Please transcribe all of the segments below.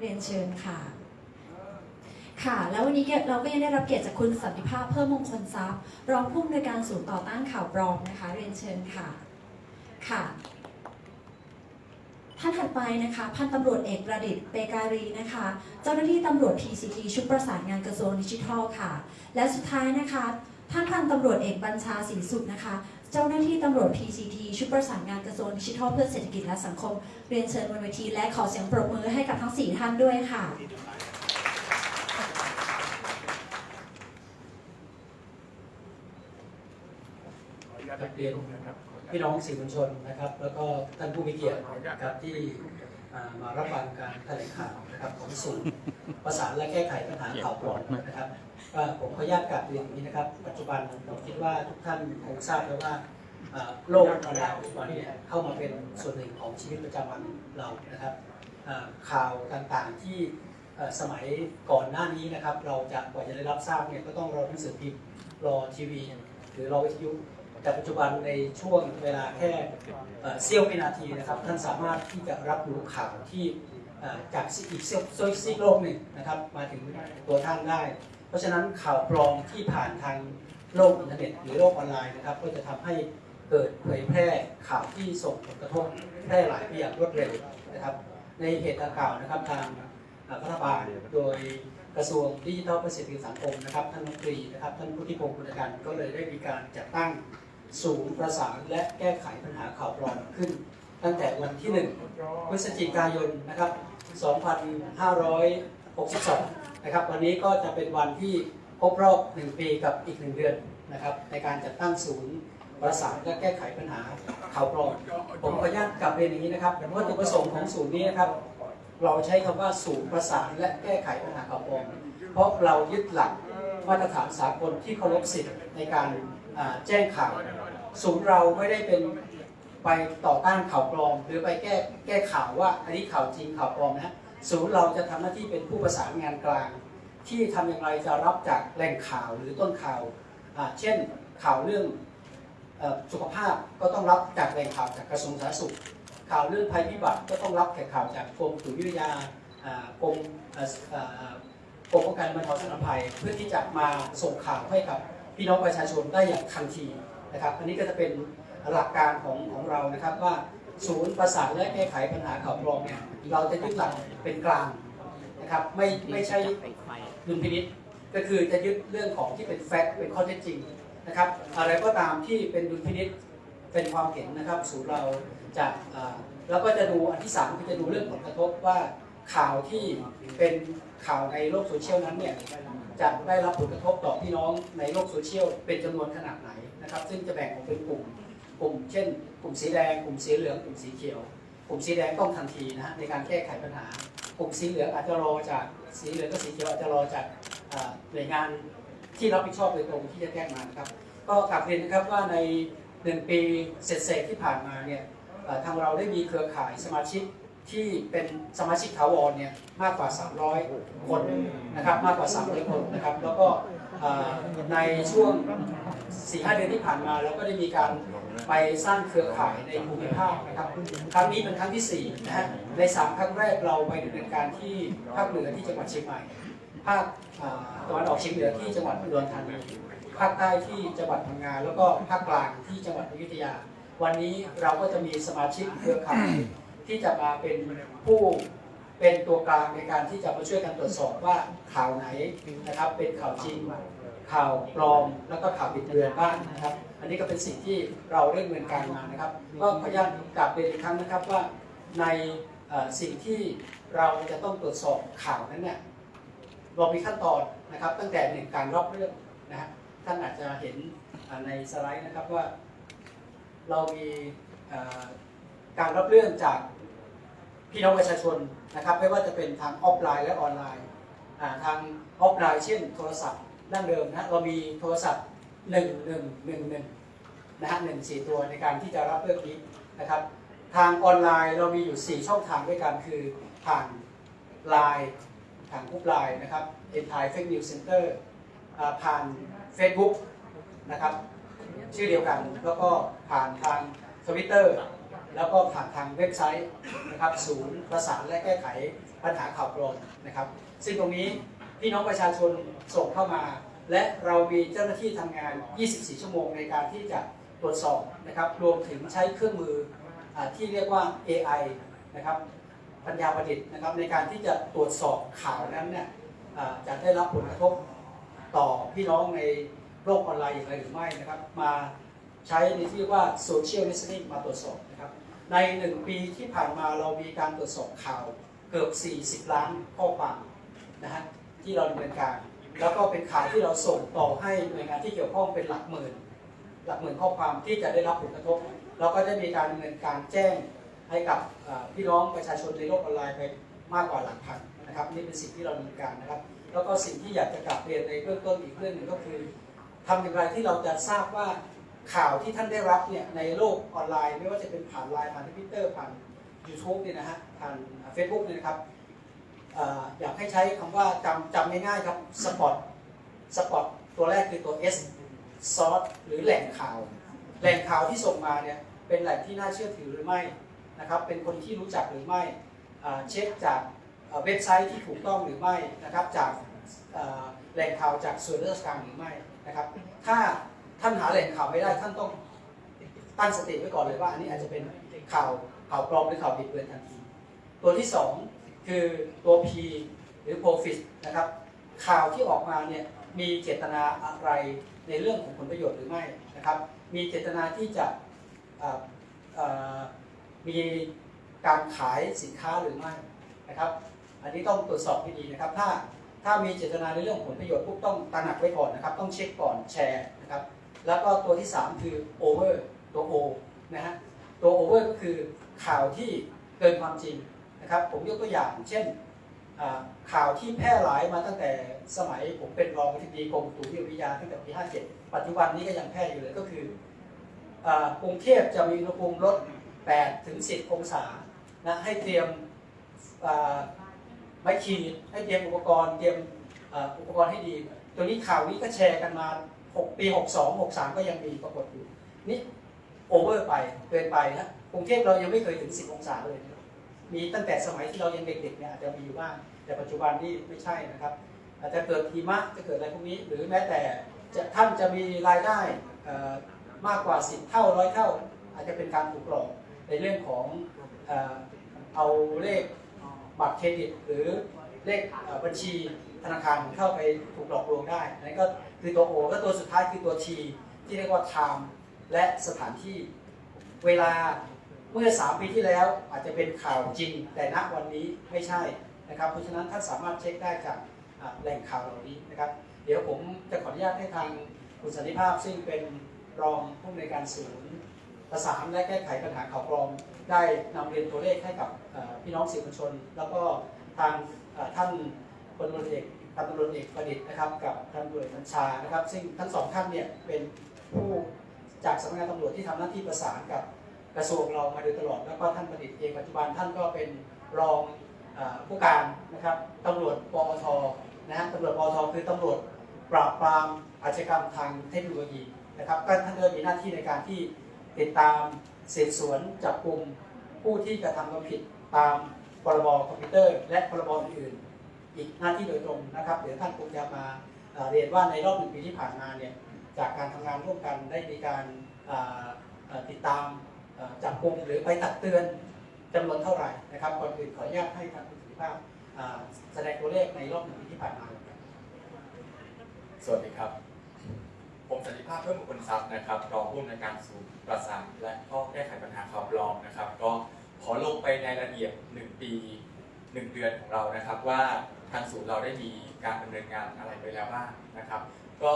เรียนเชิญค่ะ ค่ะ แล้ววันนี้เราก็ยังได้รับเกียรติจากคุณสันติภาพเพิ่มมงคลทรัพย์รองผู้อำนวยการศูนย์ต่อต้านข่าวปลอมนะคะ เรียนเชิญค่ะ ค่ะท่านถัดไปนะคะพันตำรวจเอกประดิษฐ์เปการีนะคะ เจ้าหน้าที่ตำรวจ PCT ชุดประสานงานกระทรวงดิจิทัลค่ะ และสุดท้ายนะคะ ท่านพันตำรวจเอกบัญชาศรีสุดนะคะ เจ้าหน้าที่ตำรวจ PCT ชุดประสานงานกระทรวงดิจิทัลเพื่อเศรษฐกิจและสังคม เรียนเชิญบนเวทีและขอเสียงปรบมือให้กับทั้ง 4 ท่านด้วยค่ะขออนุญาตครับเรียนพี่น้องสื่อมวลชนนะครับ แล้วก็ท่านผู้มีเกียรตินะครับที่มารับฟังการแถลงข่าวนะครับของศูนย์ประสานและแก้ไขปัญหาข่าวปลอมนะครับ ก็ผมขออนุญาตกลับเรียนอย่างนี้นะครับ ปัจจุบันผมคิดว่าทุกท่านคงทราบแล้วว่าโลกออนไลน์ปัจจุบันเนี่ยเข้ามาเป็นส่วนหนึ่งของชีวิตประจำวันเรานะครับข่าวต่างๆที่สมัยก่อนหน้านี้นะครับ เราจะกว่าจะได้รับทราบเนี่ยก็ต้องรอหนังสือพิมพ์รอทีวี หรือรอวิทยุแต่ปัจจุบันในช่วงเวลาแค่เอ่อเสี้ยววินาทีนะครับ ท่านสามารถที่จะรับรู้ข่าวที่จากอีกเสี้ยวซีซีกโลกหนึ่งนะครับ มาถึงตัวท่านได้ เพราะฉะนั้นข่าวปลอมที่ผ่านทางโลกอินเทอร์เน็ตหรือโลกออนไลน์นะครับ ก็จะทำให้เกิดเผยแพร่ข่าวที่ส่งผลกระทบแพร่หลายไปอย่างรวดเร็วนะครับ ในเหตุดังกล่าวนะครับทางรัฐบาลโดยกระทรวงดิจิทัลเพื่อเศรษฐกิจสังคมนะครับท่านมนตรีนะครับท่านพุทธิพงศ์ปุณกันก็เลยได้มีการจัดตั้งศูนย์ประสานและแก้ไขปัญหาข่าวปลอมขึ้น ตั้งแต่วันที่ 1 พฤศจิกายนนะครับ 62 นะครับ วันนี้ก็จะเป็นวันที่ครบรอบ 1 ปีกับอีก 1 เดือนนะครับ ในการจัดตั้งศูนย์ประสานและแก้ไขปัญหาข่าวปลอมผมขออนุญาตกลับเรียนอย่างนี้นะครับวัตถุประสงค์ของศูนย์นี้นะครับ เราใช้คำว่าศูนย์ประสานและแก้ไขปัญหาข่าวปลอมเพราะเรายึดหลักมาตรฐานสากลที่เคารพสิทธิ์ในการแจ้งข่าวศูนย์เราไม่ได้เป็นไปต่อต้านข่าวปลอม หรือไปแก้แก้ข่าวว่าอันนี้ข่าวจริงข่าวปลอมนะ ศูนย์เราจะทำหน้าที่เป็นผู้ประสานงานกลาง ที่ทำอย่างไรจะรับจากแหล่งข่าวหรือต้นข่าว เช่นข่าวเรื่องอสุขภาพก็ต้องรับจากแหล่งข่าวจากกระทรวงสาธารณสุข ข่าวเรื่องภัยพิบัติก็ต้องรับแต่ข่าวจากกรมอุตุนิยมวิทยากรมกรมป้องกันบรรเทาสาธารณภัย เพื่อที่จะมาส่งข่าวให้กับพี่น้องประชาชนได้อย่างทันทีนะครับ อันนี้ก็จะเป็นหลักการของของเรานะครับว่า ศูนย์ประสานและแก้ไขปัญหาข่าวปลอมเนี่ยเราจะยึดหลักเป็นกลางนะครับไม่ไม่ใช่ดุลพินิษก็คือจะยึดเรื่องของที่เป็นแฟกต์เป็นข้อเท็จจริงนะครับ อะไรก็ตามที่เป็นดุลพินิษเป็นความเห็นนะครับ ศูนย์เราจะแล้วก็จะดูอันที่สามคือจะดูเรื่องผลกระทบว่าข่าวที่เป็นข่าวในโลกโซเชียลนั้นเนี่ยจะได้รับผลกระทบต่อพี่น้องในโลกโซเชียลเป็นจำนวนขนาดไหนนะครับ ซึ่งจะแบ่งออกเป็นกลุ่ม กลุ่ม เช่น กลุ่มสีแดง กลุ่มสีเหลือง กลุ่มสีเขียว กลุ่มสีแดงต้องทันทีนะฮะในการแก้ไขปัญหา กลุ่มสีเหลืองอาจจะรอจากสีเหลืองกับสีเขียวอาจจะรอจากหน่วยงานที่รับผิดชอบโดยตรงที่จะแจ้งมานะครับ ก็กลับเรียนนะครับว่าในหนึ่งปีเศษที่ผ่านมาเนี่ยทางเราได้มีเครือข่ายสมาชิกที่เป็นสมาชิกถาวรเนี่ยมากกว่า 300 คนนะครับมากกว่า 300 คนนะครับ แล้วก็ ในช่วง4-5เดือนที่ผ่านมาเราก็ได้มีการไปสร้างเครือข่ายในภูมิภาคนะครับ ครั้งนี้เป็นครั้งที่ 4 นะฮะ ใน 3 ครั้งแรกเราไปดำเนินการที่ภาคเหนือที่จังหวัดเชียงใหม่ ภาคตะวันออกเฉียงเหนือที่จังหวัดอุดรธานี ภาคใต้ที่จังหวัดพังงา แล้วก็ภาคกลางที่จังหวัดอยุธยา วันนี้เราก็จะมีสมาชิกเครือข่ายที่จะมาเป็นผู้ เป็นตัวกลางในการที่จะมาช่วยกันตรวจสอบว่าข่าวไหนนะครับ เป็นข่าวจริงข่าวปลอมแล้วก็ข่าวบิดเบือนบ้างนะครับ อันนี้ก็เป็นสิ่งที่เราเร่งดำเนินการมานะครับ ก็พยายามกลับเรียนอีกครั้งนะครับว่าในสิ่งที่เราจะต้องตรวจสอบข่าวนั้นเนี่ยเรามีขั้นตอนนะครับตั้งแต่หนึ่งการรับเรื่องนะฮะท่านอาจจะเห็นในสไลด์นะครับว่า เรามีการรับเรื่องจาก พี่น้องประชาชนนะครับไม่ว่าจะเป็นทางออฟไลน์และออนไลน์ทางออฟไลน์เช่นโทรศัพท์ดั้งเดิมนะเรามีโทรศัพท์ 1 1 1 1นะฮะหนึ่งสี่ตัวในการที่จะรับเรื่องนี้นะครับทางออนไลน์เรามีอยู่ 4 ช่องทางด้วยกันคือผ่านไลน์ผ่านกรุ๊ปไลน์นะครับ e n t i Fake News Center อ่าผ่าน Facebook นะครับชื่อเดียวกันแล้วก็ผ่านทาง Twitter แล้วก็ผ่านทางเว็บไซต์นะครับศูนย์ประสานและแก้ไขปัญหาข่าวปลอมนะครับ ซึ่งตรงนี้พี่น้องประชาชนส่งเข้ามา และเรามีเจ้าหน้าที่ทำงาน 24 ชั่วโมงในการที่จะตรวจสอบนะครับ รวมถึงใช้เครื่องมืออที่เรียกว่า AI นะครับปัญญาประดิษฐ์นะครับในการที่จะตรวจสอบข่าวนั้นเนี่ยจะได้รับผลกระทบต่อพี่น้องในโลกออนไลน์อย่างไรหรือไม่นะครับ มาใช้ในที่เรียกว่า social listening มาตรวจสอบนะครับ ในหนึ่งปีที่ผ่านมาเรามีการตรวจสอบข่าวเกือบ 40 ล้านข้อความนะฮะที่เราดำเนินการ แล้วก็เป็นข่าวที่เราส่งต่อให้หน่วยงานที่เกี่ยวข้องเป็นหลักหมื่น หลักหมื่นข้อความที่จะได้รับผลกระทบเราก็ได้มีการดำเนินการแจ้งให้กับพี่น้องประชาชนในโลกออนไลน์ไปมากกว่าหลักพันนะครับนี่เป็นสิ่งที่เราดำเนินการนะครับ แล้วก็สิ่งที่อยากจะกลับเรียนในเบื้องต้นอีกเรื่องหนึ่งก็คือทำอย่างไรที่เราจะทราบว่า ข่าวที่ท่านได้รับเนี่ยในโลกออนไลน์ ไม่ว่าจะเป็นผ่านไลน์ผ่านทวิตเตอร์ผ่าน YouTube เนี่ยนะฮะผ่านเฟซบุ๊กเนี่ยนะครับออยากให้ใช้คำว่าจำจำง่ายๆครับสปอตสปอตตัวแรกคือตัว S ซอสหรือแหล่งข่าว แหล่งข่าวที่ส่งมาเนี่ยเป็นแหล่งที่น่าเชื่อถือหรือไม่นะครับเป็นคนที่รู้จักหรือไม่เช็คจากเว็บไซต์ที่ถูกต้องหรือไม่นะครับจากแหล่งข่าวจากส่วนราชการหรือไม่นะครับถ้า ท่านหาแหล่งข่าวไม่ได้ท่านต้องตั้งสติไว้ก่อนเลยว่า อันนี้อาจจะเป็นข่าวข่าวปลอมหรือข่าวบิดเบือนทันที ตัวที่สองคือตัว P หรือ profit นะครับ ข่าวที่ออกมาเนี่ยมีเจตนาอะไรในเรื่องของผลประโยชน์หรือไม่นะครับ มีเจตนาที่จะมีการขายสินค้าหรือไม่นะครับ อันนี้ต้องตรวจสอบให้ดีนะครับ ถ้าถ้ามีเจตนาในเรื่องผลประโยชน์พวกต้องตระหนักไว้ก่อนนะครับ ต้องเช็คก่อนแชร์ แล้วก็ตัวที่ 3 คือ over ตัว O นะฮะตัว over ก็คือข่าวที่เกินความจริงนะครับผมยกตัวอย่างเช่นข่าวที่แพร่หลายมาตั้งแต่สมัยผมเป็นรองอธิบดีกรมตุนิยมวิทยาตั้งแต่ปี 57 ปัจจุบันนี้ก็ยังแพร่อยู่เลยก็คือกรุงเทพจะมีอุณหภูมิลด 8 ถึง 10 องศานะให้เตรียมไม้ขีดให้เตรียมอุปกรณ์ เตรียมอุปกรณ์ให้ดี ตัวนี้ข่าวนี้ก็แชร์กันมา 6ปี 62 63 ก็ยังมีปรากฏอยู่ นี่โอเวอร์ไปเกินไปนะกรุงเทพเรายังไม่เคยถึง 10 องศาเลย มีตั้งแต่สมัยที่เรายังเด็กๆเนี่ยอาจจะมีอยู่บ้าง แต่ปัจจุบันนี่ไม่ใช่นะครับ อาจจะเกิดหิมะจะเกิดอะไรพวกนี้ หรือแม้แต่จะท่านจะมีรายได้มากกว่า 10 เท่าร้อยเท่า อาจจะเป็นการถูกหลอกในเรื่องของเอาเลขบัตรเครดิต หรือเลขบัญชี ธนาคารเข้าไปถูกหลอกลวงได้นั้นก็คือตัว O และตัวสุดท้ายคือตัว T ที่เรียกว่า time และสถานที่ เวลาเมื่อ 3 ปีที่แล้วอาจจะเป็นข่าวจริง แต่ณวันนี้ไม่ใช่นะครับ เพราะฉะนั้นท่านสามารถเช็คได้จากแหล่งข่าวเหล่านี้นะครับ เดี๋ยวผมจะขออนุญาตให้ทางคุณสันติภาพซึ่งเป็นรองผู้อำนการศูนย์ประสานและแก้ไขปัญหาข่าวปลอม ได้นำเรียนตัวเลขให้กับพี่น้องสื่อมวลชน แล้วก็ทางท่าน ลตำรวจเอกพันตำรวจเอกประดิษฐ์นะครับกับท่านตำรวจบัญชานะครับ ซึ่งทั้งสองท่านเนี่ยเป็นผู้จากสำนักงานตำรวจที่ทำหน้าที่ประสานกับกระทรวงเรามาโดยตลอด แล้วก็ท่านประดิษฐ์เองปัจจุบันท่านก็เป็นรองผู้การนะครับตำรวจปอทนะฮะตำรวจปอทคือตำรวจปราบปรามอาชญากรรมทางเทคโนโลยีนะครับก็ท่านก็มีหน้าที่ในการที่ติดตามสืบสวนจับกลุ่มผู้ที่กระทำความผิดตามพรบคอมพิวเตอร์ และพรบอื่นๆ อีกหน้าที่โดยตรงนะครับ เดี๋ยวท่านคงจะมาเรียนว่าในรอบหนึ่งปีที่ผ่านมาเนี่ยจากการทำงานร่วมกันได้มีการติดตามจับกลุ่มหรือไปตักเตือนจำนวนเท่าไหร่นะครับก่อนอื่นขออนุญาตให้ทางคุณสุภาพแสดงตัวเลขในรอบหนึ่งปีที่ผ่านมา สวัสดีครับ ผมสันติภาพเพิ่มมงคลทรัพย์นะครับรองผู้อำนวยการศูนย์ประสานและก็แก้ไขปัญหาข่าวปลอมนะครับ ก็ขอลงไปในรายละเอียด 1 ปี 1เดือนของเรานะครับว่าทางศูนย์เราได้มีการดำเนินงานอะไรไปแล้วบ้างนะครับ ก็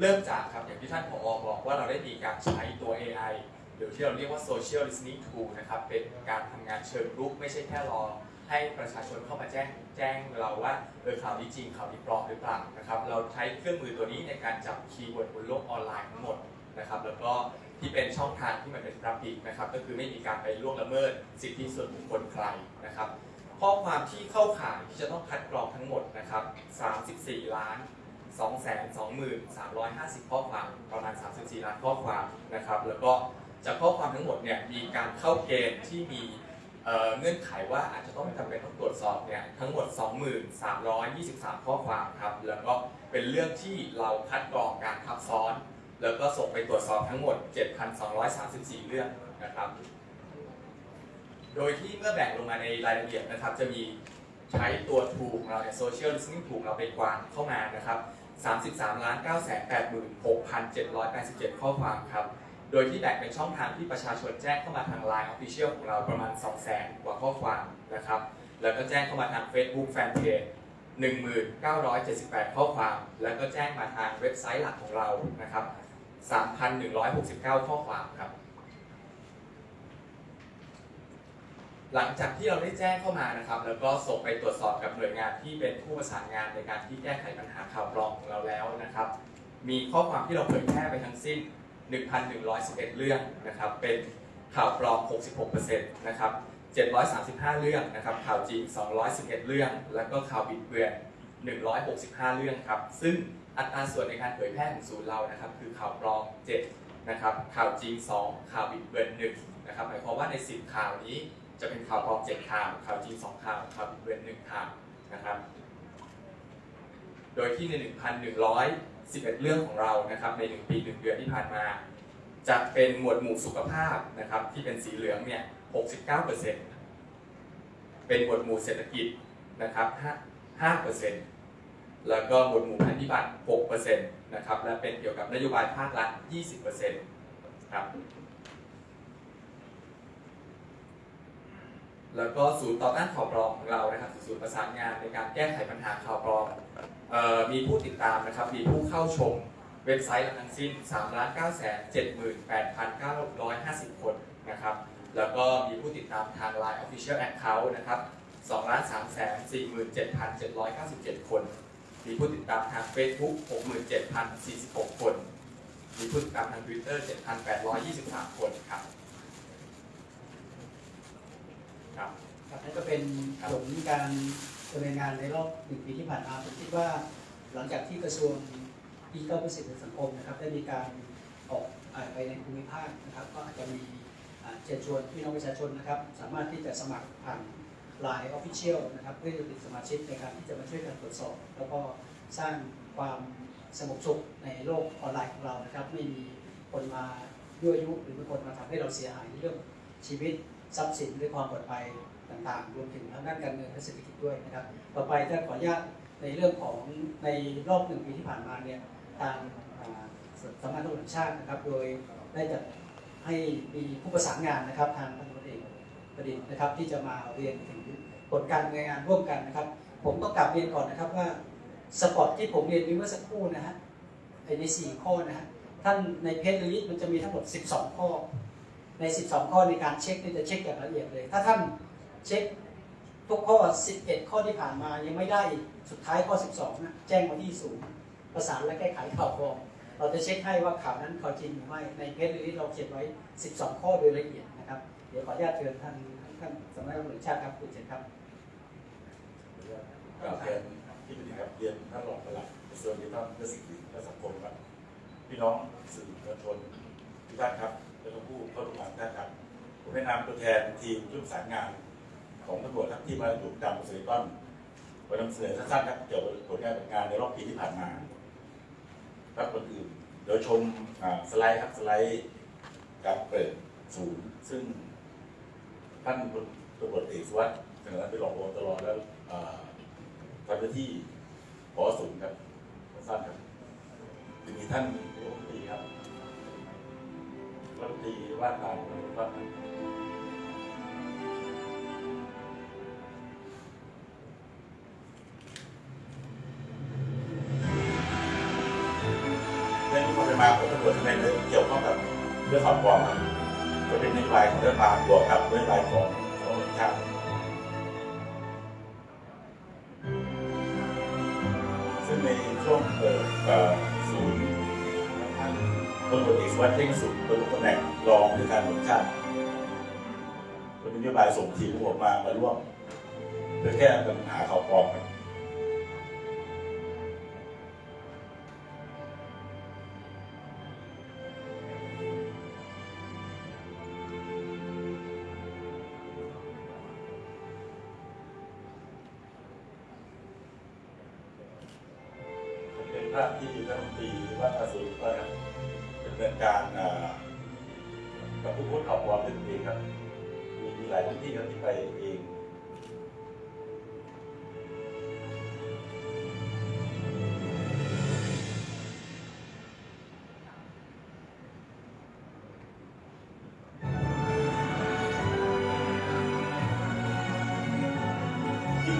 เริ่มจากครับอย่างที่ท่านผอบอกว่าเราได้มีการใช้ตัว AI หรือที่เราเรียกว่า Social Listening Tool นะครับเป็นการทำงานเชิงรุก ไม่ใช่แค่รอให้ประชาชนเข้ามาแจ้งแจ้งเราว่าเออข่าวนี้จริงข่าวนี้ปลอมหรือเปล่านะครับเราใช้เครื่องมือตัวนี้ในการจับคีย์เวิร์ดบนโลกออนไลน์ทั้งหมดนะครับแล้วก็ที่เป็นช่องทางที่มันเป็นรับผิดนะครับก็คือไม่มีการไปล่วงละเมิดสิทธิส่วนบุคคลใครนะครับ ข้อความที่เข้าข่ายที่จะต้องคัดกรองทั้งหมดนะครับ 34 ล้าน 2 2 3 5 0 ข้อความประมาณ 34 ล้านข้อความนะครับ แล้วก็จากข้อความทั้งหมดเนี่ยมีการเข้าเกณฑ์ที่มีเเงื่อนไขว่าอาจจะต้องจำเป็นต้องตรวจสอบเนี่ยทั้งหมด2323 ข้อความครับ แล้วก็เป็นเรื่องที่เราคัดกรองการทับซ้อน แล้วก็ส่งไปตรวจสอบทั้งหมด 7,234 เรื่องนะครับ โดยที่เมื่อแบ่งลงมาในรายละเอียดนะครับ จะมีใช้ตัวทูของเราเนี่ย social listening tool ของเราไปกวางเข้ามานะครับ 33ล้าน9 8 6 7 8 7 ข้อความครับ โดยที่แบ่งเป็นช่องทางที่ประชาชนแจ้งเข้ามาทาง Line Official ของเราประมาณ 200,000 กว่าข้อความนะครับ แล้วก็แจ้งเข้ามาทาง Facebook Fanpage 1978 ข้อความ แล้วก็แจ้งมาทางเว็บไซต์หลักของเรานะครับ 3,169 ข้อความครับ หลังจากที่เราได้แจ้งเข้ามานะครับ แล้วก็ส่งไปตรวจสอบกับหน่วยงานที่เป็นผู้ประสานงานในการที่แก้ไขปัญหาข่าวปลอมของเราแล้วนะครับ มีข้อความที่เราเผยแพร่ไปทั้งสิ้น 1,111 เรื่องนะครับ เป็นข่าวปลอม 66%นะครับ 735 เรื่องนะครับ ข่าวจริง 211 เรื่อง แล้วก็ข่าวบิดเบือน 165 เรื่องครับ ซึ่งอัตราส่วนในการเผยแพร่ของศูนย์เรานะครับ คือข่าวปลอม 7 นะครับ ข่าวจริง 2 ข่าวบิดเบือน 1 นะครับ หมายความว่าใน 10 ข่าวนี้ จะเป็นข่าวปลอม7ข่าวข่าวจริง2ข่าวข่าวบิดเบือน1ข่าวนะครับ โดยที่ใน 1,111 เรื่องของเรานะครับใน 1 ปี 1 เดือนที่ผ่านมา จะเป็นหมวดหมู่สุขภาพนะครับที่เป็นสีเหลืองเนี่ย 69%เป็นหมวดหมู่เศรษฐกิจนะครับ 5%แล้วก็หมวดหมู่ภัยพิบัติ6%นะครับและเป็นเกี่ยวกับนโยบายภาครัฐ 20%ครับ แล้วก็ศูนย์ต่อต้านข่าวปลอมของเรานะครับศูนย์ประสานงานในการแก้ไขปัญหาข่าวปลอมออมีผู้ติดตามนะครับ มีผู้เข้าชมเว็บไซต์ละทั้งสิ้น 3 9 7 8 9 5 0 คนนะครับ แล้วก็มีผู้ติดตามทาง Line Official Account นะครับ2 3 4 7 7 9 7 คน มีผู้ติดตามทาง Facebook 67,046 คน มีผู้ติดตามทาง Twitter 7,823 คนครับ ครับนั่นก็เป็นผลการดำเนินงานในรอบหนึ่งปีที่ผ่านมาผมคิดว่าหลังจากที่กระทรวงดิจิทัลเพื่อเศรษฐกิสังคมนะครับได้มีการออกไปในภูมิภาคนะครับ ก็อาจจะมีเชิญชวนพี่น้องประชาชนนะครับ สามารถที่จะสมัครผ่าน Line Official นะครับ เพื่อจะเป็นสมาชิกในการที่จะมาช่วยกันตรวจสอบ แล้วก็สร้างความสงบสุขในโลกออนไลน์ของเรานะครับ ไม่มีคนมายั่วยุหรือเป็นคนมาทำให้เราเสียหายในเรื่องชีวิตทรัพย์สินหรือความปลอดภัย ต่างๆ รวมถึงทางด้านการเงินและเศรษฐกิจด้วยนะครับ ต่อไปจะขออนุญาตในเรื่องของในรอบหนึ่งปีที่ผ่านมาเนี่ยทางสำนักงานตำรวจแห่งชาตินะครับ โดยได้จัดให้มีผู้ประสานงานนะครับ ทางพันตำรวจเอกประดิษฐ์นะครับ ที่จะมาเรียนถึงผลการดำเนินงานร่วมกันนะครับ ผมต้องกลับเรียนก่อนนะครับว่าสปอตที่ผมเรียนไปเมื่อสักครู่นะฮะในสี่ข้อนะฮะท่านในเพจลิสต์มันจะมีทั้งหมด 12 ข้อ ใน 12 ข้อในการเช็คนี่จะเช็คอย่างละเอียดเลย ถ้าท่าน เช็คทุกข้อ 11 ข้อที่ผ่านมายังไม่ได้อีกสุดท้ายข้อ 12นะแจ้งมาที่ศูนย์ประสานและแก้ไขข่าวปลอมเราจะเช็คให้ว่าข่าวนั้นข่าวจริงหรือไม่ในเพจนี้เราเขียนไว้ 12 ข้อโดยละเอียดนะครับ เดี๋ยวขออนุญาตเชิญท่านท่านสำนักงานตำรวจแห่งชาติครับคุณเชิญครับกราบเรียนที่ปฏิบัติเรียนท่านรองปลัดกระทรวงดิจิทัลเพื่อสิ่งและสังคมครับพี่น้องสื่อมวลชนทุกท่านครับและก็ผู้เข้าร่วมงานทุกท่านครับผมในนามตัวแทนทีมชุดประสานงาน ของตำรวจที่มาอยู่ประจำกระทรวงดิจิทัลมานำเสนอสั้นๆครับเกี่ยวกับผลงานผลงานในรอบปีที่ผ่านมาครับคนอื่นเดี๋ยวชมสไลด์ครับสไลด์การเปิดศูนย์ซึ่งท่านตำรวจเอกสุวัสดิ์เสนอไปรองพบตรแล้วทำหน้าที่พอศูนย์ครับสั้นครับจะมีท่านรัฐมนตรีครับรัฐมนตรีว่าการว่าการ มาของตำรวจทำไมเรื่องเกี่ยวข้องกับเรื่องข่าวปลอมครับก็เป็นนโยบายของรัฐบาลบวกกับนโยบายของของชาติซึ่งในช่วงเปิดเอ่อศูนย์ท่านพลตรวจเอกสุวัสดิ์เท่งสุขเป็นตำแหน่งรองในการบริชาติเป็นนโยบายส่งทีมออกมามาร่วมเพื่อแก้ปัญหาข่าวปลอมครับ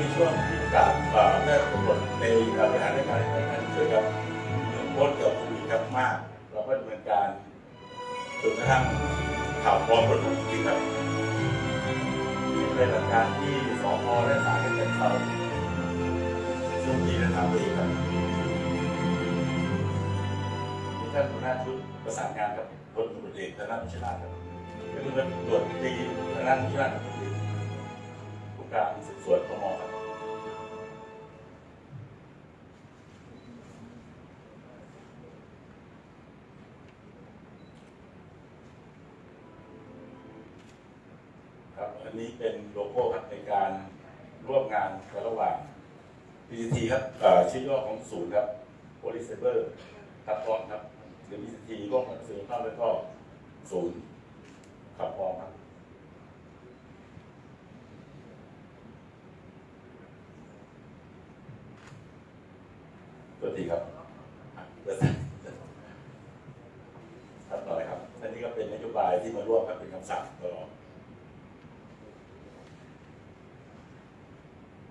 ในช่วงที่ประกาศอ่าได้กำหนดในการบริหารราชการในการช่วยกับเรื่องโพสต์เกี่ยวกับโควิดครับมาก เราก็ดำเนินการจนกระทั่งข่าวปลอมลดลงจริงครับนี่เป็นหลักการที่สพและศาลกันเป็นเขาช่วงที่ได้ทำเองครับมีท่านหัวหน้าชุดประสานงานกับพลตำรวจเอกธนพิชนาธครับเป็นผู้ตรวจตรีธนพิชนาธิ์ครับผู้การสืบสวนปมครับ อันนี้เป็นโลโก้ครับในการ ร่วมงานกันระหว่าง PCT ครับเอ่อชื่อย่อของศูนย์ครับ Police Cyber ขับพอมครับหรือ PCT ร่วมกับสื่อภาพแล้วก็ศูนย์ขับพร้อมครับตัวทีครับอะเดี๋ยวครับต่อเลยครับอันนี้ก็เป็นนโยบายที่มาร่วมครับเป็นคำสั่งตลอด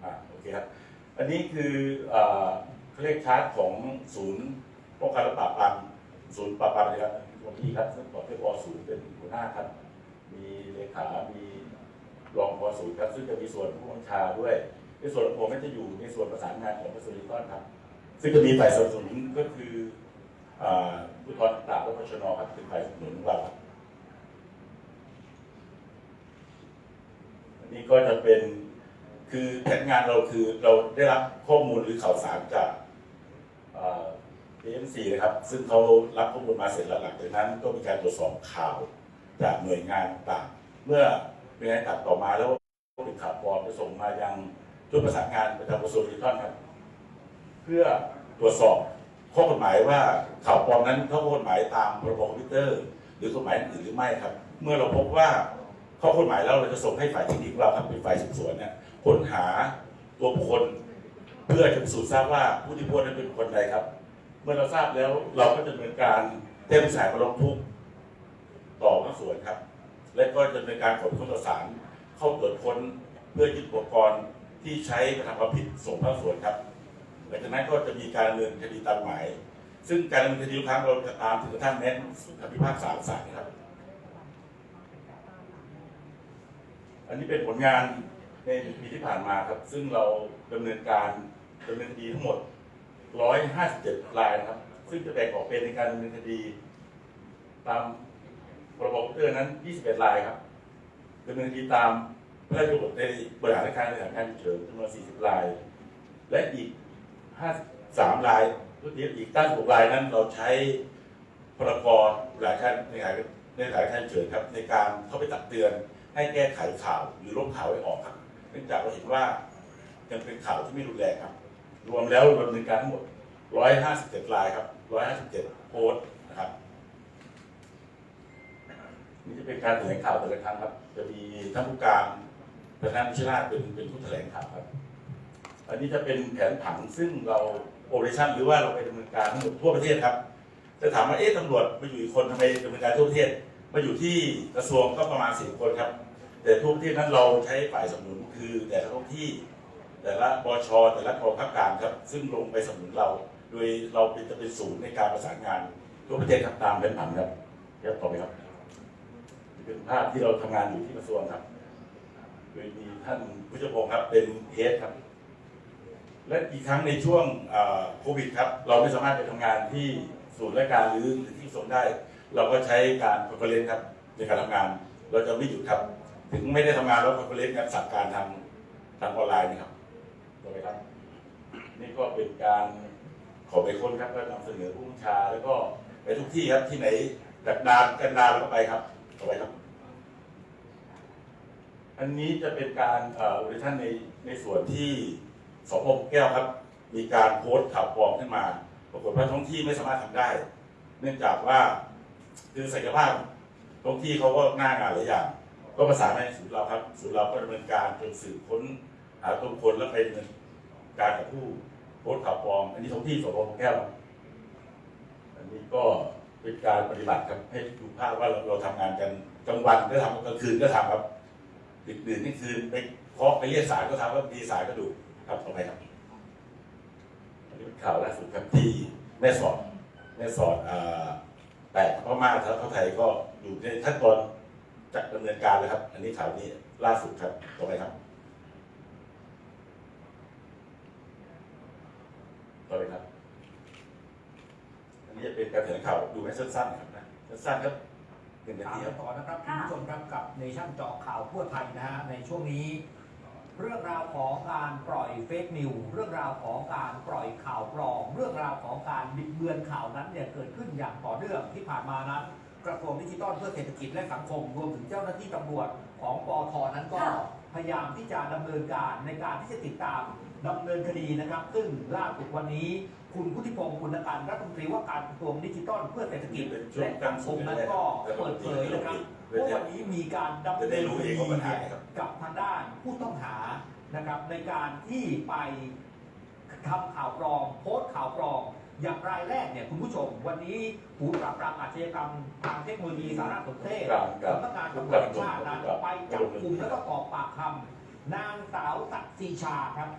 อ่าโอเคครับ อั นี้คืออ่าเขาเรียกชาร์ตของศูนย์ป้องกันและปราบปรามศูนย์ปราบปรามนะครับวันที่ครับซึ่งบอกที่ปศูนย์เป็นหัวหน้าครับ มีเลขา มีรองปศูนย์ครับซึ่งจะมีส่วนผู้บัญชาด้วย ในส่วนของผมก็จะอยู่ในส่วนประสานงานของกระทรวงดิจิทัลครับ ซึ่งจะมีฝ่ายสนับสนุนก็คืออ่าผู้ทอนต่างและพชนครับเป็นฝ่ายสนับสนุนของเราครับอันนี้ก็จะเป็น คือแผนงานเราคือเราได้รับข้อมูลหรือข่าวสารจากเอ็มซีนะครับ ซึ่งเขารับข้อมูลมาเสร็จแล้วหลังจากนั้นก็มีการตรวจสอบข่าวจากหน่วยงานต่าง เมื่อหน่วยงานตัดต่อมาแล้วเป็นข่าวปลอมจะส่งมายังชุดประสานงานประจำกระทรวงดิจิทัลครับ เพื่อตรวจสอบข้อกฎหมายว่าข่าวปลอมนั้นเข้าข้อกฎหมายตามพรบคอมพิวเตอร์ หรือกฎหมายอื่นหรือไม่ครับ เมื่อเราพบว่าข้อกฎหมายแล้วเราจะส่งให้ฝ่ายเทคนิคของเราครับเป็นฝ่ายสืบสวนเนี่ย ค้นหาตัวบุคคล เพื่อจะพิสูจน์ทราบว่าผู้ที่พสต์นั้นเป็นบุคคลใดครับ เมื่อเราทราบแล้วเราก็จะดำเนินการแจ้งสายมาร้องทุกต่อภาส่วนครับ และก็จะดำเนินการขนข้อต่อสารเข้าตรวจค้นเพื่อยึดอุปกรณ์ที่ใช้กระทำความผิดส่งภาคส่วนครับหลังจากนั้นก็จะมีการดำเนินคดีตามหมาย ซึ่งการดำเนินคดีทุกครั้งเราจะตามถึงกระทั่งแม้นคำพิพากษาศาลนะครับ อันนี้เป็นผลงาน ในปีที่ผ่านมาครับ ซึ่งเราดำเนินการดำเนินคดีทั้งหมด 157รายนะครับ ซึ่งจะแบ่งออกเป็นในการดำเนินคดี ตามพรบคอมพิวเตอร์นั้น 21รายครับดำเนินคดีตามพระราชบัญญัติในบริหารราชการในสถานการณ์ฉุกเฉินจำนวน 40ราย และอีก 53รายทุกทีอีก96รายนั้นเราใช้พรกหลายขั้นในหลายในหลายขั้นเฉินครับ ในการเข้าไปตักเตือนให้แก้ไขข่าวหรือลบข่าวให้ออกครับ เนื่องจากเราเห็นว่ายังเป็นข่าวที่ไม่รุนแรงครับ รวมแล้วดำเนินการทั้งหมด 157 รายครับ 157 โพสต์นะครับนี่จะเป็นการแถลงข่าวแต่ละครั้งครับ จะมีท่านผู้การประธานชิราชเป็นเป็นผู้แถลงข่าวครับ อันนี้จะเป็นแผนผังซึ่งเราโอเปอเรชั่นหรือว่าเราไปดำเนินการทั้งหมดทั่วประเทศครับ จะถามว่าเอ๊ะตำรวจมาอยู่อีกคนทำไมดำเนินการทั่วประเทศ มาอยู่ที่กระทรวงก็ประมาณสิบคนครับ แต่ทั่วประเทศนั้นเราใช้ฝ่ายสนับสนุนคือแต่ละท้องที่ แต่ละบชแต่ละกองข้าการครับ ซึ่งลงไปสนับสนุนเรา โดยเราเป็นจะเป็นศูนย์ในการประสานงานทั่วประเทศครับตามแผนผังครับเรียบต่อไปครับนี่เป็นภาพที่เราทำงานอยู่ที่กระทรวงครับ โดยมีท่านผู้ชพงศ์ครับเป็นเฮดครับ และอีกครั้งในช่วงโควิดครับ เราไม่สามารถไปทำงานที่ศูนย์ราชการหรือหรือที่ส่งได้ เราก็ใช้การคอนเฟอเรนครับในการทำงาน เราจะไม่หยุดครับ ถึงไม่ได้ทำงานเราคอนเฟอเรนซ์กันสั่งการทางทางออนไลน์นะครับต่อไปครับ นี่ก็เป็นการขอไปค้นครับก็นำเสนอผู้บัญชา แล้วก็ไปทุกที่ครับที่ไหนดักดานกันดานเราก็ไปครับต่อไปครับ อันนี้จะเป็นการเอ่อโอเปอเรชั่นในในส่วนที่สพแก้วครับ มีการโพสต์ข่าวปลอมขึ้นมาปรากฏว่าท้องที่ไม่สามารถทำได้ เนื่องจากว่าคือศักยภาพท้องที่เขาก็หน้างานหลายอย่าง ก็ประสานในศูนย์เราครับศูนย์เราก็ดำเนินการจนสืบค้นหาตัวคนแล้วไปดำเนินการกับผู้โพสต์ข่าวปลอม อันนี้ท้องที่สพบางแก้วครับอันนี้ก็เป็นการปฏิบัติครับให้ดูภาพว่าเราเราทำงานกันกลางวันก็ทำกลางคืนก็ทำครับดึกดื่นนี่คืนไปเคาะไปเรียกสายก็ทำแล้วดีสายก็ดูครับต่อไปครับอันนี้เป็นข่าวล่าสุดครับที่แม่สอดแม่สอดอ่าแตกพม่าแล้วเขาไทยก็อยู่ในขั้นตอน จัดดำเนินการเลยครับ อันนี้ข่าวนี้ล่าสุดครับต่อไปครับต่อไปครับ อันนี้จะเป็นการแถลงข่าวดูให้สั้นๆครับนะสั้นๆครับหนึ่งนาตามทีครับ ต่อนะครับคุณผู้ชมครับกับในช่างเจาะข่าวทั่วไทยนะฮะในช่วงนี้ เรื่องราวของการปล่อยเฟกนิวเรื่องราวของการปล่อยข่าวปลอมเรื่องราวของการบิดเบือนข่าวนั้นเนี่ยเกิดขึ้นอย่างต่อเนื่องที่ผ่านมานั้น กระทรวงดิจิทัลเพื่อเศรษฐกิจและสังคม รวมถึงเจ้าหน้าที่ตำรวจของปอทนั้นก็ค่ะพยายามที่จะดำเนินการในการที่จะติดตามดำเนินคดีนะครับ ซึ่งล่าสุดวันนี้ คุณพุทธิพงศ์คุณการรัฐมนตรีว่าการกระทรวงดิจิทัลเพื่อเศรษฐกิจและสังคมนั้นก็เปิดเผยนะครับว่าวันนี้มีการดำเนินคดีกับทางด้านผู้ต้องหานะครับ ในการที่ไปทำข่าวปลอมโพสต์ข่าวปลอม อย่างรายแรกเนี่ยคุณผู้ชม วันนี้ศูนย์ปราบปรามอาชญากรรมทางเทคโนโลยีสารสนเทศครับครับ สำนักงานตำรวจแห่งชาตินั้นไปจับกลุ่มแล้วก็สอบปากคำนางสาวสัตย์ศรีชาครับ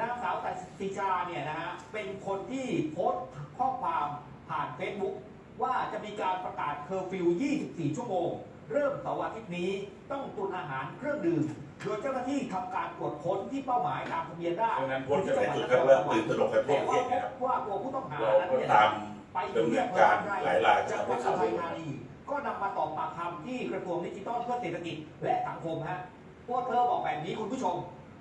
นางสาวสัตย์ศรีชาเนี่ยนะฮะเป็นคนที่โพสต์ข้อความผ่านเฟซบุ๊กว่าจะมีการประกาศเคอร์ฟิว 24 ชั่วโมง เริ่มเสาร์อาทิตย์นี้ต้องตุนอาหารเครื่องดื่มโดยเจ้าหน้าที่ทำการตรวจค้นที่เป้าหมายตามทะเบียนได้เพราะงั้นพ้นกันในจุดครับว่าตื่นตระหนกกันทั่วแต่ประเทว่าศนะครับพบว่าตัวผู้ต้องหาเรานั้นก็เนี่ยตามไปอยู่ดำเนิที่นอำเภอการบ้านหไร่ลายรายจัจะงหวัไม่ดข่าอุวทัยธานีก็นำมาสอบปากคำที่กระทรวงดิจิทัลเพื่อเศรษฐกิจและสังคมฮะตัวเธอบอกแบบนี้คุณผู้ชม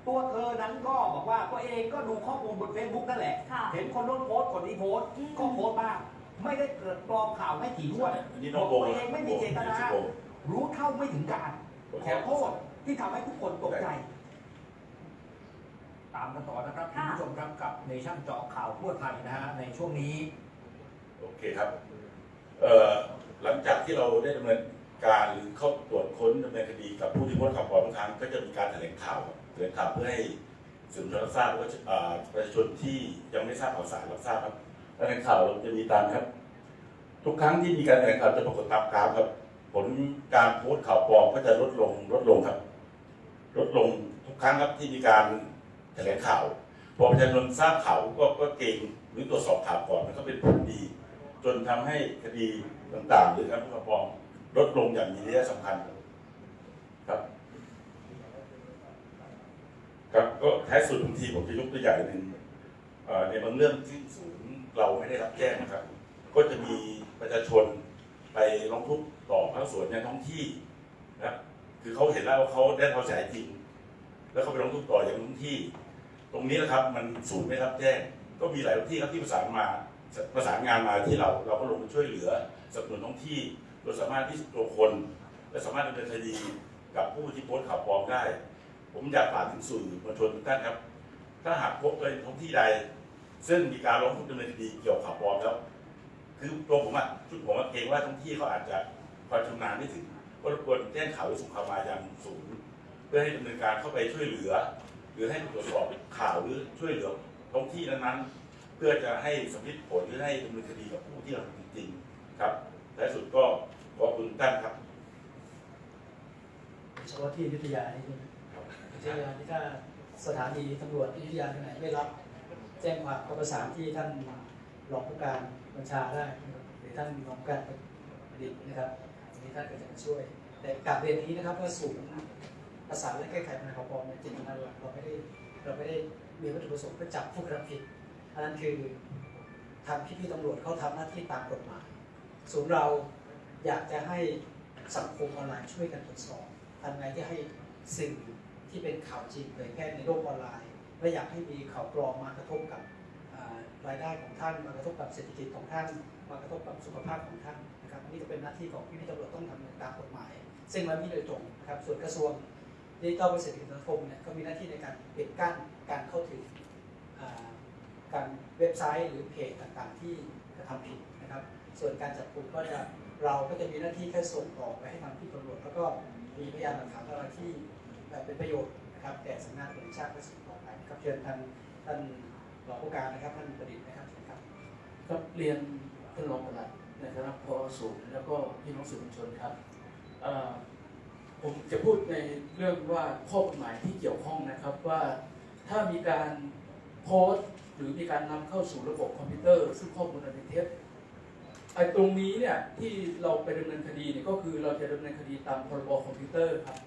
ตัวเธอนั้นก็บอกว่าตัวเองก็ดูข้อมูลบนเฟซบุ๊กนั่นแหละ ค่ะ เห็นคนโน้นโพสต์คนนี้โพสต์อืม ก็โพสต์บ้างไม่ได้เกิดปลอมข่าวให้ถี่ถ้วนอันนี้บน้อองกโบตัวเองไม่มีเจตนาโบ รู้เท่าไม่ถึงการโอขเคอโทษที่ทำให้ทุกคนตกใจ ตามกันต่อนะครับคุณค่ะผู้ชมครับกับในช่างเจาะข่าวทั่วไทยนะฮะในช่วงนี้ โอเคครับเอ่อหลังจากที่เราได้ดำเนินการหรือเข้าตรวจค้นดำเนินคดีกับผู้ที่โพสต์ข่าวปลอมทุกครั้งก็จะมีการแถลงข่าวครับแถลงข่าวเพื่อให้สื่อมวลชนรับทราบแล้วก็เอ่อประชาชนที่ยังไม่ทราบข่าวสารรับทราบครับแถลงข่าวเราจะมีตามครับ ทุกครั้งที่มีการแถลงข่าวจะปรากฏตามกราฟครับ ผลการโพสต์ข่าวปลอมก็จะลดลงลดลงครับ ลดลงทุกครั้งครับที่มีการแถลงข่าวพอประชาชนทราบข่าวก็ก็เก่งหรือตรวจสอบข่าวก่อนมันก็เป็นผลดี จนทำให้คดีต่างๆ หรือการผู้ปกครองลดลงอย่างมีนัยสำคัญครับ ครับก็ท้ายสุดบางทีผมจะยกตัวอย่างหนึ่งในบางเรื่องที่ศูนย์เราไม่ได้รับแจ้งนะครับ ก็จะมีประชาชนไปร้องทุกข์ ต่อภาคส่วนในท้องที่นะครับคือเขาเห็นแล้วว่าเขาได้ความเสียหายจริง แล้วเขาไปร้องทุกข์ต่ออย่างท้องที่ ตรงนี้นะครับมันศูนย์ไม่รับแจ้ง ก็มีหลายที่ครับที่ประสานมาประสานงานมาที่เราเราก็ลงไปช่วยเหลือสนับสนุนท้องที่โดยสามารถที่ตัวคน และสามารถดำเนินคดีกับผู้ที่โพสต์ข่าวปลอมได้ ผมอยากฝากถึงสื่อมวลชนทุกท่านครับ ถ้าหากพบในท้องที่ใด ซึ่งมีการร้องทุกข์ดำเนินคดีเกี่ยวกับข่าวปลอมแล้ว คือตัวผมอะชุดผมอะเกรงว่าท้องที่เขาอาจจะ ความชำนาญไม่ถึงก็รบกวนแจ้งข่าวหรือส่งข่าวมายังศูนย์เพื่อให้ดำเนินการเข้าไปช่วยเหลือ หรือให้ตรวจสอบข่าวหรือช่วยเหลือท้องที่นั้นๆเพื่อจะให้สำลิดผลหรือให้ดำเนินคดีกับผู้ที่ทำจริงๆครับและสุดก็ขอบคุณท่านครับเฉพาะที่อยุธยานี่ใช่ไหมอยุธยาที่ถ้าสถานีตำรวจอยุธยาที่ไหนไม่รับ แจ้งความก็ประสานที่ท่านรองผู้การบัญชาได้นะครับหรือท่านรองผู้การประดิษฐ์นะครับอันนี้ ท่านก็จะมาช่วย แต่กลับเรียนนี้นะครับว่าศูนย์ประสานและแก้ไขปัญหาข่าวปลอมเนี่ยจริงๆแล้วเราไม่ได้เราไม่ได้มีวัตถุประสงค์เพื่อจับผู้กระทำผิดอันนั้นคือทางพี่ๆตำรวจเขาทำหน้าที่ตามกฎหมายศูนย์เราอยากจะให้สังคมออนไลน์ช่วยกันตรวจสอบทำไงที่ให้สื่อที่เป็นข่าวจริงเผยแพร่ในโลกออนไลน์ และอยากให้มีข่าวปลอมมากระทบกับรายได้ของท่านมากระทบกับเศรษฐกิจของท่านมากระทบกับสุขภาพของท่าน นะครับนี่จะเป็นหน้าที่ของพี่ๆตำรวจต้องทำตามกฎหมาย ซึ่งมันมีโดยตรงนะครับส่วนกระทรวงดิจิทัลเพื่อเศรษฐกิจสังคมเนี่ยก็มีหน้าที่ในการปิดกั้นการเข้าถึงการเว็บไซต์หรือเพจต่างๆ ที่กระทำผิดนะครับ ส่วนการจับกลุ่มก็จะเราก็จะมีหน้าที่แค่ส่งต่อไปให้ทางที่ตำรวจแล้วก็มีพยานหลักฐานอะไรที่เป็นประโยชน์นะครับแก่สำนักงานชาติเพื่อสืบต่อไปครับเชิญท่านท่านรองผู้การนะครับท่านประดิษฐ์นะครับเชิญครับเรียนท่านรองปลัด นฐานะพอสูงแล้วก็พี่น้องสื่อมวลชนครับผมจะพูดในเรื่องว่าข้อกฎหมายที่เกี่ยวข้องนะครับว่าถ้ามีการโพสต์หรือมีการนำเข้าสู่ระบบคอมพิวเตอร์ ซึ่งข้อมูลอันเป็นเท็จไอ้ตรงนี้เนี่ยที่เราไปดำเนินคดีเนี่ยก็คือเราจะดำเนินคดีตามพรบคอมพิวเตอร์ครับ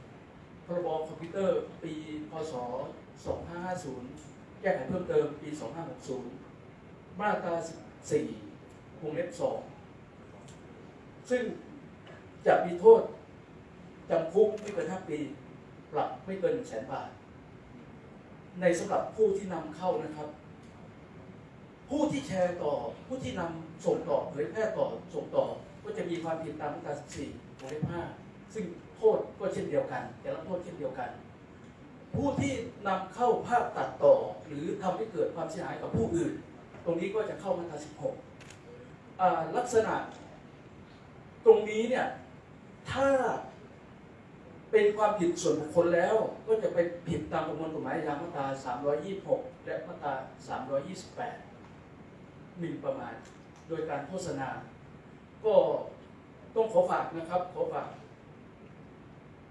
พรบคอมพิวเตอร์ปีพศ 2550 แก้ไขเพิ่มเติมปี 2560 มาตรา4วงเล็บ 2 ซึ่งจะมีโทษจำคุกไม่เกิน5ปี ปรับไม่เกินแสนบาท ในสำหรับผู้ที่นำเข้านะครับ ผู้ที่แชร์ต่อผู้ที่นำส่งต่อเผยแพร่ต่อส่งต่อ ก็จะมีความผิดตามมาตรา14วงเล็บ5ซึ่งโทษก็เช่นเดียวกันจะรับโทษเช่นเดียวกัน ผู้ที่นำเข้าภาพตัดต่อ หรือทำให้เกิดความเสียหายกับผู้อื่น ตรงนี้ก็จะเข้ามาตรา16ลักษณะ นี้เนี่ยถ้าเป็นความผิดส่วนบุคคลแล้ว ก็จะไปผิดตามประมวลกฎหมายอาญามาตรา 326 และมาตรา 328หมิ่นประมาทโดยการโฆษณา ก็ต้องขอฝากนะครับ ขอฝาก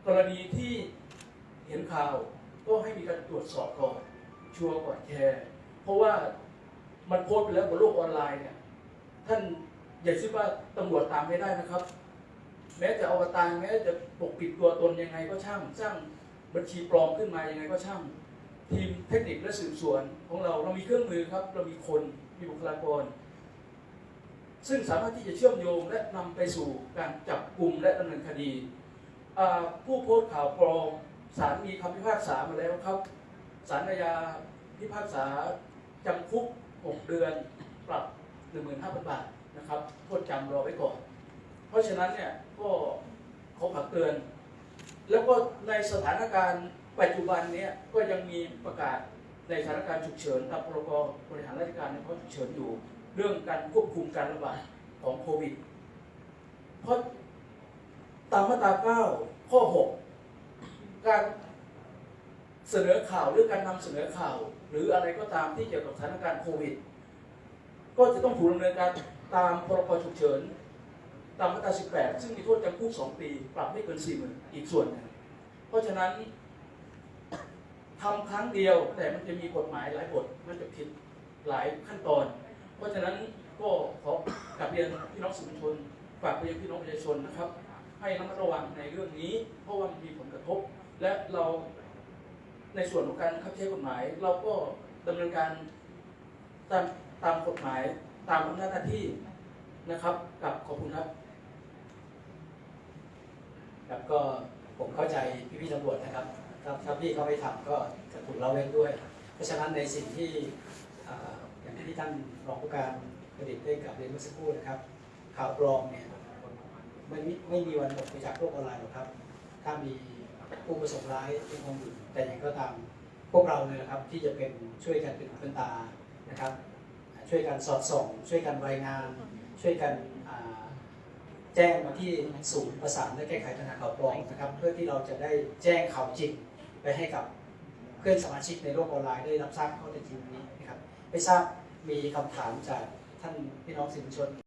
กรณีที่เห็นข่าวก็ให้มีการตรวจสอบก่อน ชัวร์ก่อนแชร์เพราะว่ามันโพสต์ไปแล้วบนโลกออนไลน์เนี่ยท่านอย่าคิดว่าตำรวจตามไม่ได้นะครับ แม้จะอวตารแม้จะปกปิดตัวตนยังไงก็ช่างสร้างบัญชีปลอมขึ้นมายังไงก็ช่าง ทีมเทคนิคและสืบสวนของเราเรามีเครื่องมือครับ เรามีคนมีบุคลากร ซึ่งสามารถที่จะเชื่อมโยงและนำไปสู่การจับกลุ่มและดำเนินคดีผู้โพสต์ข่าวปลอมศาลมีคำพิพากษามาแล้วครับศาลอาญาพิพากษาจำคุก 6 เดือน ปรับ 15,000 บาทนะครับโทษจำรอไว้ก่อน เพราะฉะนั้นเนี่ยก็ขาผักเตือน แล้วก็ในสถานการณ์ปัจจุบันเนี้ก็ยังมีประกาศในสถานการณ์ฉุกเฉินตามพรบบริหารราชการในเพราะฉุกเฉินอยู่ เรื่องการควบคุมการระบาดของโควิด เพราะตามมาตรา 9 ข้อ 6 การเสนอข่าวหรือการนำเสนอข่าว หรืออะไรก็ตามที่เกี่ยวกับสถานการณ์โควิด ก็จะต้องถูกดำเนินการตามพรกฉุกเฉิน ตามมาตรา 18 ซึ่งมีโทษจำคุก 2 ปี ปรับไม่เกิน 40,000 อีกส่วนนึงเพราะฉะนั้นทำครั้งเดียวแต่มันจะมีกฎหมายหลายบทมันจะผิดหลายขั้นตอน เพราะฉะนั้นก็ขอกลับเรียนพี่น้องสื่อมวลชนฝากไปยังพี่น้องประชาชนนะครับ ให้ระมัดระวังในเรื่องนี้ เพราะว่ามันมีผลกระทบ และเราในส่วนของการคับใช้กฎหมาย เราก็ดำเนินการตามตามกฎหมายตามอำนาจหน้าที่นะครับกับขอบคุณครับ ครับก็ผมเข้าใจพี่พี่ๆตำรวจนะครับถ้าถ้าพี่เขาไม่ทำก็จะถูกเราเว้นด้วย เพราะฉะนั้นในสิ่งที่อ่าอย่างที่ท่านรองผู้การประดิษฐ์ได้กลับเรียนเมื่อสักครู่นะครับ ข่าวปลอมเนี่ยไม่มีไม่มีวันหมดไปจากโลกออนไลน์หรอกครับ ถ้ามีผู้ประสงค์ร้ายเป็นคนอื่นแต่อย่างก็ตามพวกเราเนี่ยนะครับที่จะเป็นช่วยกันเป็นหูเป็นตานะครับ ช่วยกันสอดส่อง ช่วยกันรายงาน ช่วยกัน แจ้งมาที่ศูนย์ประสานและแก้ไขปัญหาข่าวปลอมนะครับ เพื่อที่เราจะได้แจ้งข่าวจริงไปให้กับเพื่อนสมาชิกในโลกออนไลน์ได้รับทราบข้อเท็จจริงนี้นะครับไม่ทราบมีคำถามจากท่านพี่น้องสื่อมวลชน